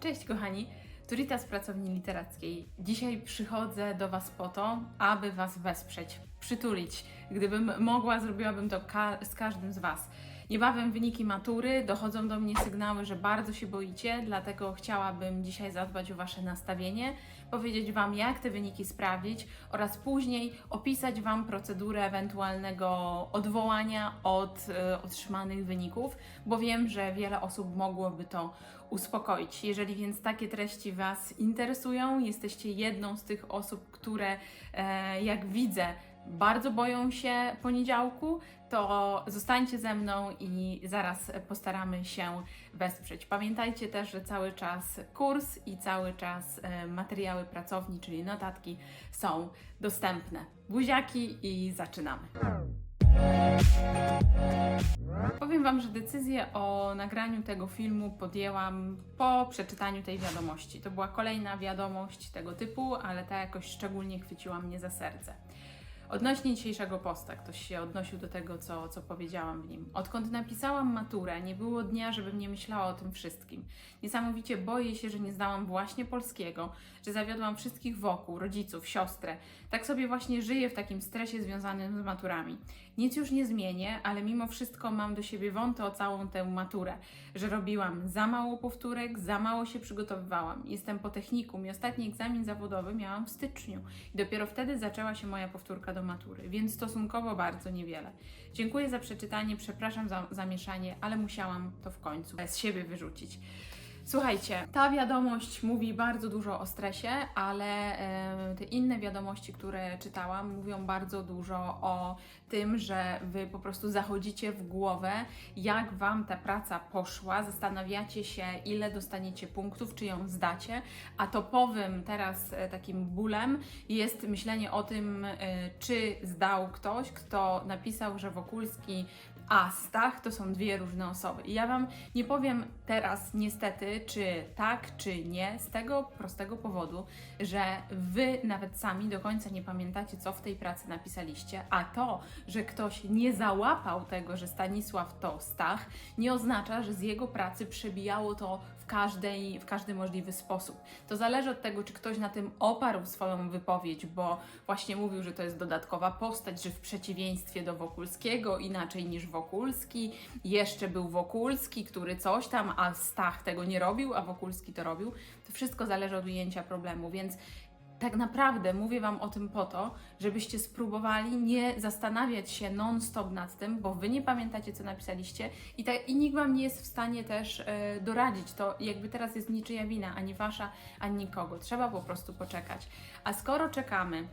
Cześć kochani, Turita z pracowni literackiej. Dzisiaj przychodzę do Was po to, aby Was wesprzeć, przytulić. Gdybym mogła, zrobiłabym to ka- z każdym z Was. Niebawem wyniki matury, dochodzą do mnie sygnały, że bardzo się boicie, dlatego chciałabym dzisiaj zadbać o Wasze nastawienie, powiedzieć Wam, jak te wyniki sprawdzić oraz później opisać Wam procedurę ewentualnego odwołania od e, otrzymanych wyników, bo wiem, że wiele osób mogłoby to uspokoić. Jeżeli więc takie treści Was interesują, jesteście jedną z tych osób, które, e, jak widzę, bardzo boją się poniedziałku, to zostańcie ze mną i zaraz postaramy się wesprzeć. Pamiętajcie też, że cały czas kurs i cały czas e, materiały pracowni, czyli notatki są dostępne. Buziaki i zaczynamy. Powiem Wam, że decyzję o nagraniu tego filmu podjęłam po przeczytaniu tej wiadomości. To była kolejna wiadomość tego typu, ale ta jakoś szczególnie chwyciła mnie za serce. Odnośnie dzisiejszego posta, ktoś się odnosił do tego, co, co powiedziałam w nim. Odkąd napisałam maturę, nie było dnia, żebym nie myślała o tym wszystkim. Niesamowicie boję się, że nie zdałam właśnie polskiego, że zawiodłam wszystkich wokół, rodziców, siostrę. Tak sobie właśnie żyję w takim stresie związanym z maturami. Nic już nie zmienię, ale mimo wszystko mam do siebie wątę o całą tę maturę, że robiłam za mało powtórek, za mało się przygotowywałam. Jestem po technikum i ostatni egzamin zawodowy miałam w styczniu i dopiero wtedy zaczęła się moja powtórka do matury, więc stosunkowo bardzo niewiele. Dziękuję za przeczytanie, przepraszam za zamieszanie, ale musiałam to w końcu z siebie wyrzucić. Słuchajcie, ta wiadomość mówi bardzo dużo o stresie, ale te inne wiadomości, które czytałam, mówią bardzo dużo o tym, że wy po prostu zachodzicie w głowę, jak wam ta praca poszła, zastanawiacie się, ile dostaniecie punktów, czy ją zdacie, a topowym teraz e, takim bólem jest myślenie o tym, e, czy zdał ktoś, kto napisał, że Wokulski a Stach to są dwie różne osoby. I ja Wam nie powiem teraz niestety, czy tak, czy nie, z tego prostego powodu, że Wy nawet sami do końca nie pamiętacie, co w tej pracy napisaliście, a to, że ktoś nie załapał tego, że Stanisław to Stach, nie oznacza, że z jego pracy przebijało to w, każdej, w każdy możliwy sposób. To zależy od tego, czy ktoś na tym oparł swoją wypowiedź, bo właśnie mówił, że to jest dodatkowa postać, że w przeciwieństwie do Wokulskiego, inaczej niż Wokulski, jeszcze był Wokulski, który coś tam, a Stach tego nie robił, a Wokulski to robił. To wszystko zależy od ujęcia problemu, więc tak naprawdę mówię Wam o tym po to, żebyście spróbowali nie zastanawiać się non-stop nad tym, bo Wy nie pamiętacie, co napisaliście i, ta, i nikt Wam nie jest w stanie też e, doradzić. To jakby teraz jest niczyja wina, ani Wasza, ani nikogo. Trzeba po prostu poczekać. A skoro czekamy,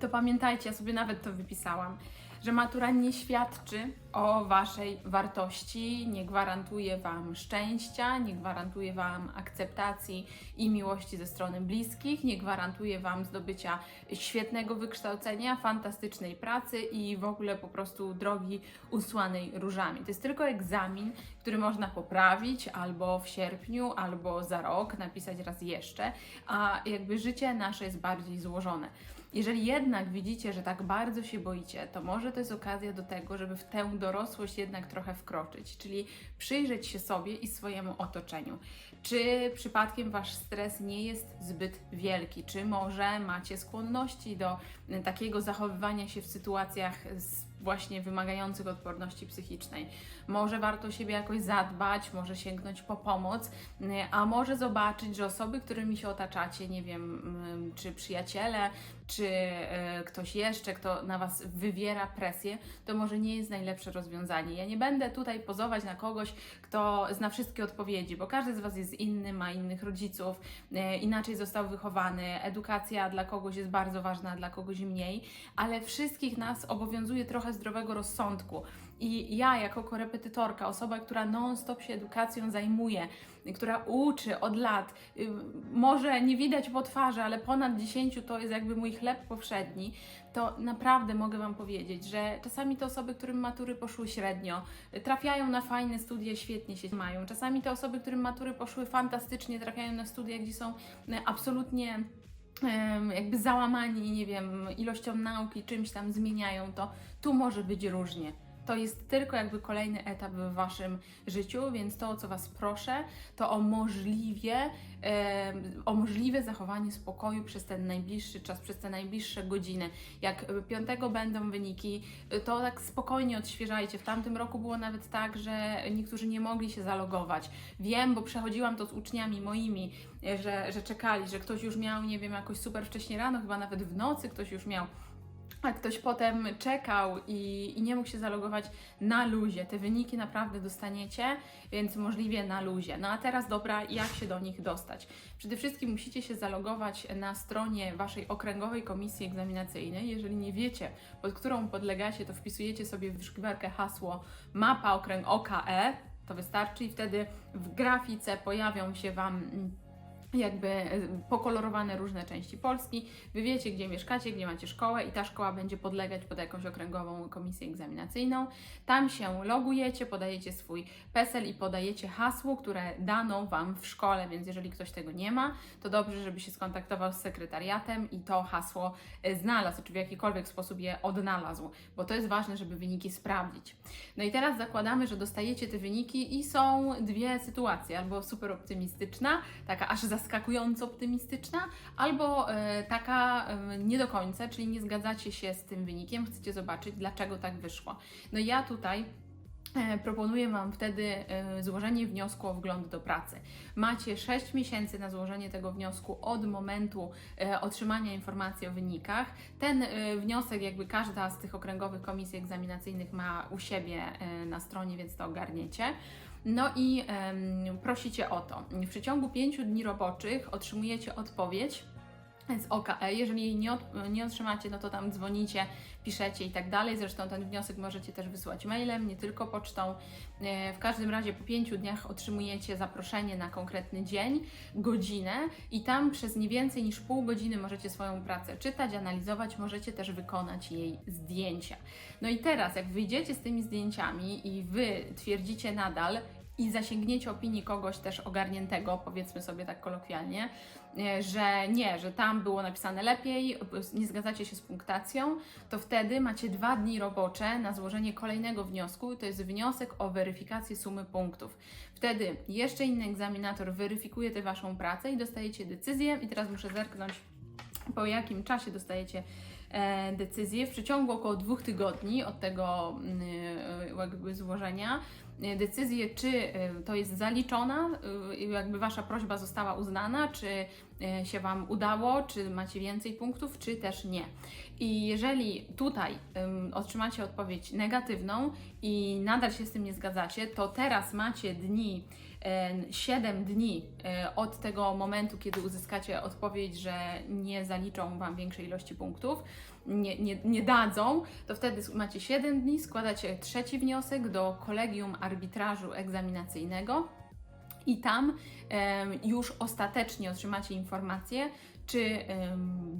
to pamiętajcie, ja sobie nawet to wypisałam, że matura nie świadczy o Waszej wartości, nie gwarantuje Wam szczęścia, nie gwarantuje Wam akceptacji i miłości ze strony bliskich, nie gwarantuje Wam zdobycia świetnego wykształcenia, fantastycznej pracy i w ogóle po prostu drogi usłanej różami. To jest tylko egzamin, który można poprawić albo w sierpniu, albo za rok napisać raz jeszcze, a jakby życie nasze jest bardziej złożone. Jeżeli jednak widzicie, że tak bardzo się boicie, to może to jest okazja do tego, żeby w tę dorosłość jednak trochę wkroczyć, czyli przyjrzeć się sobie i swojemu otoczeniu. Czy przypadkiem wasz stres nie jest zbyt wielki? Czy może macie skłonności do takiego zachowywania się w sytuacjach z właśnie wymagających odporności psychicznej. Może warto siebie jakoś zadbać, może sięgnąć po pomoc, y, a może zobaczyć, że osoby, którymi się otaczacie, nie wiem, y, czy przyjaciele, czy y, ktoś jeszcze, kto na Was wywiera presję, to może nie jest najlepsze rozwiązanie. Ja nie będę tutaj pozować na kogoś, kto zna wszystkie odpowiedzi, bo każdy z Was jest inny, ma innych rodziców, y, inaczej został wychowany, edukacja dla kogoś jest bardzo ważna, dla kogoś mniej, ale wszystkich nas obowiązuje trochę zdrowego rozsądku. I ja, jako korepetytorka, osoba, która non-stop się edukacją zajmuje, która uczy od lat, y, może nie widać po twarzy, ale ponad 10 to jest jakby mój chleb powszedni, to naprawdę mogę Wam powiedzieć, że czasami te osoby, którym matury poszły średnio, trafiają na fajne studia, świetnie się mają. Czasami te osoby, którym matury poszły fantastycznie, trafiają na studia, gdzie są y, absolutnie jakby załamani, nie wiem, ilością nauki, czymś tam zmieniają to. Tu może być różnie. To jest tylko jakby kolejny etap w Waszym życiu, więc to, o co Was proszę, to o możliwie, e, o możliwe zachowanie spokoju przez ten najbliższy czas, przez te najbliższe godziny. Jak piątego będą wyniki, to tak spokojnie odświeżajcie. W tamtym roku było nawet tak, że niektórzy nie mogli się zalogować. Wiem, bo przechodziłam to z uczniami moimi, że, że czekali, że ktoś już miał, nie wiem, jakoś super wcześnie rano, chyba nawet w nocy ktoś już miał a ktoś potem czekał i, i nie mógł się zalogować na luzie. Te wyniki naprawdę dostaniecie, więc możliwie na luzie. No a teraz dobra, jak się do nich dostać? Przede wszystkim musicie się zalogować na stronie Waszej okręgowej komisji egzaminacyjnej. Jeżeli nie wiecie, pod którą podlegacie, to wpisujecie sobie w wyszukiwarkę hasło mapa okręg OKE, to wystarczy i wtedy w grafice pojawią się Wam jakby e, pokolorowane różne części Polski. Wy wiecie, gdzie mieszkacie, gdzie macie szkołę i ta szkoła będzie podlegać pod jakąś okręgową komisję egzaminacyjną. Tam się logujecie, podajecie swój PESEL i podajecie hasło, które dano Wam w szkole, więc jeżeli ktoś tego nie ma, to dobrze, żeby się skontaktował z sekretariatem i to hasło e, znalazł, czy w jakikolwiek sposób je odnalazł, bo to jest ważne, żeby wyniki sprawdzić. No i teraz zakładamy, że dostajecie te wyniki i są dwie sytuacje, albo super optymistyczna, taka aż zaskakująco optymistyczna, albo e, taka e, nie do końca, czyli nie zgadzacie się z tym wynikiem, chcecie zobaczyć, dlaczego tak wyszło. No ja tutaj e, Proponuję Wam wtedy złożenie wniosku o wgląd do pracy. Macie 6 miesięcy na złożenie tego wniosku od momentu otrzymania informacji o wynikach. Ten wniosek, jakby każda z tych okręgowych komisji egzaminacyjnych ma u siebie na stronie, więc to ogarniecie. No i em, prosicie o to. W przeciągu 5 dni roboczych otrzymujecie odpowiedź z OKE. Jeżeli jej nie, od, nie otrzymacie, no to tam dzwonicie, piszecie i tak dalej. Zresztą ten wniosek możecie też wysłać mailem, nie tylko pocztą. E, W każdym razie po pięciu dniach otrzymujecie zaproszenie na konkretny dzień, godzinę i tam przez nie więcej niż pół godziny możecie swoją pracę czytać, analizować, możecie też wykonać jej zdjęcia. No i teraz, jak wyjdziecie z tymi zdjęciami i Wy twierdzicie nadal, i zasięgniecie opinii kogoś też ogarniętego, powiedzmy sobie tak kolokwialnie, że nie, że tam było napisane lepiej, nie zgadzacie się z punktacją, to wtedy macie dwa dni robocze na złożenie kolejnego wniosku. To jest wniosek o weryfikację sumy punktów. Wtedy jeszcze inny egzaminator weryfikuje tę waszą pracę i dostajecie decyzję. I teraz muszę zerknąć, po jakim czasie dostajecie e, decyzję. W przeciągu około dwóch tygodni od tego mm, e, jakby złożenia e, decyzję, czy e, to jest zaliczona, e, jakby Wasza prośba została uznana, czy e, się Wam udało, czy macie więcej punktów, czy też nie. I jeżeli tutaj otrzymacie odpowiedź negatywną i nadal się z tym nie zgadzacie, to teraz macie dni, 7 dni od tego momentu, kiedy uzyskacie odpowiedź, że nie zaliczą Wam większej ilości punktów, nie, nie, nie dadzą, to wtedy macie 7 dni, składacie trzeci wniosek do kolegium arbitrażu egzaminacyjnego. I tam już ostatecznie otrzymacie informację, czy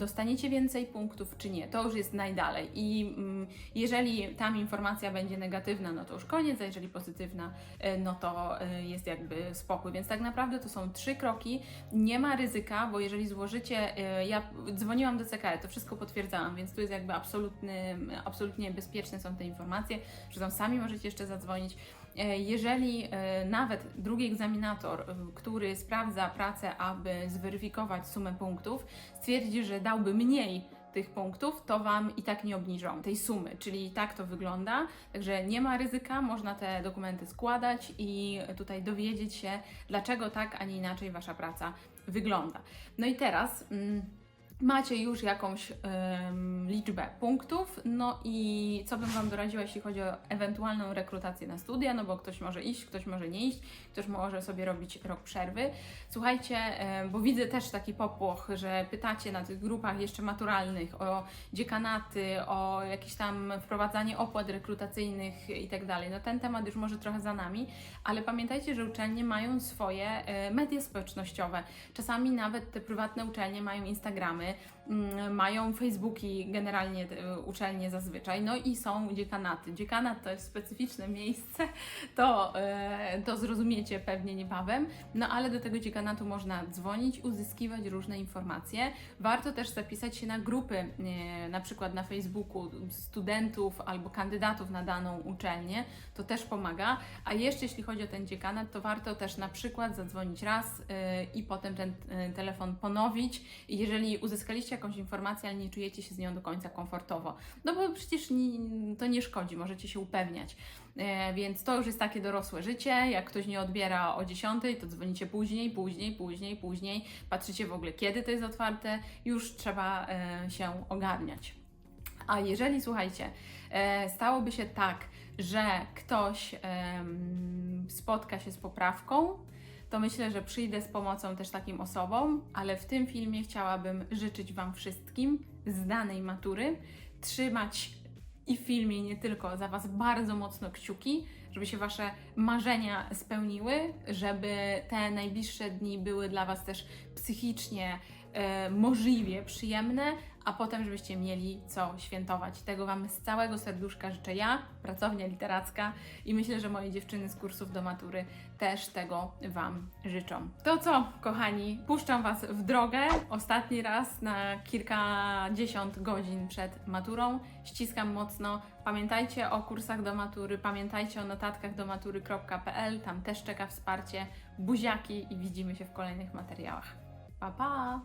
dostaniecie więcej punktów, czy nie. To już jest najdalej. I mm, jeżeli tam informacja będzie negatywna, no to już koniec, a jeżeli pozytywna, e, no to e, jest jakby spokój. Więc tak naprawdę to są trzy kroki. Nie ma ryzyka, bo jeżeli złożycie, e, ja dzwoniłam do CKE, to wszystko potwierdzałam, więc tu jest jakby absolutny, absolutnie bezpieczne są te informacje, że tam sami możecie jeszcze zadzwonić. E, Jeżeli e, nawet drugi egzaminator, który sprawdza pracę, aby zweryfikować sumę punktów, stwierdzi, że dałby mniej tych punktów, to Wam i tak nie obniżą tej sumy, czyli tak to wygląda. Także nie ma ryzyka, można te dokumenty składać i tutaj dowiedzieć się, dlaczego tak, a nie inaczej Wasza praca wygląda. No i teraz. Mm, macie już jakąś liczbę punktów, no i co bym Wam doradziła, jeśli chodzi o ewentualną rekrutację na studia, no bo ktoś może iść, ktoś może nie iść, ktoś może sobie robić rok przerwy. Słuchajcie, bo widzę też taki popłoch, że pytacie na tych grupach jeszcze maturalnych o dziekanaty, o jakieś tam wprowadzanie opłat rekrutacyjnych i tak dalej. No ten temat już może trochę za nami, ale pamiętajcie, że uczelnie mają swoje e, media społecznościowe. Czasami nawet te prywatne uczelnie mają Instagramy, mm, mają Facebooki generalnie e, uczelnie zazwyczaj, no i są dziekanaty. Dziekanat to jest specyficzne miejsce, to, e, to zrozumiecie pewnie niebawem, no ale do tego dziekanatu można dzwonić, uzyskiwać różne informacje. Warto też zapisać się na grupy, e, na przykład na Facebooku studentów albo kandydatów na daną uczelnię, to też pomaga. A jeszcze jeśli chodzi o ten dziekanat, to warto też na przykład zadzwonić raz i potem ten telefon ponowić, jeżeli uzyskaliście jakąś informację, ale nie czujecie się z nią do końca komfortowo. No bo przecież to nie szkodzi, możecie się upewniać. E, więc to już jest takie dorosłe życie. Jak ktoś nie odbiera o 10, to dzwonicie później, później, później, później. Patrzycie w ogóle, kiedy to jest otwarte. Już trzeba e, się ogarniać. A jeżeli, słuchajcie, e, stałoby się tak, że ktoś em, spotka się z poprawką, to myślę, że przyjdę z pomocą też takim osobom, ale w tym filmie chciałabym życzyć Wam wszystkim z danej matury trzymać i w filmie, nie tylko, za Was bardzo mocno kciuki, żeby się Wasze marzenia spełniły, żeby te najbliższe dni były dla Was też psychicznie e, możliwie przyjemne, a potem, żebyście mieli co świętować. Tego Wam z całego serduszka życzę ja, pracownia literacka i myślę, że moje dziewczyny z kursów do matury też tego Wam życzą. To co, kochani, puszczam Was w drogę ostatni raz na kilkadziesiąt godzin przed maturą. Ściskam mocno. Pamiętajcie o kursach do matury, pamiętajcie o notatkach do matury.pl, tam też czeka wsparcie. Buziaki i widzimy się w kolejnych materiałach. Pa, pa!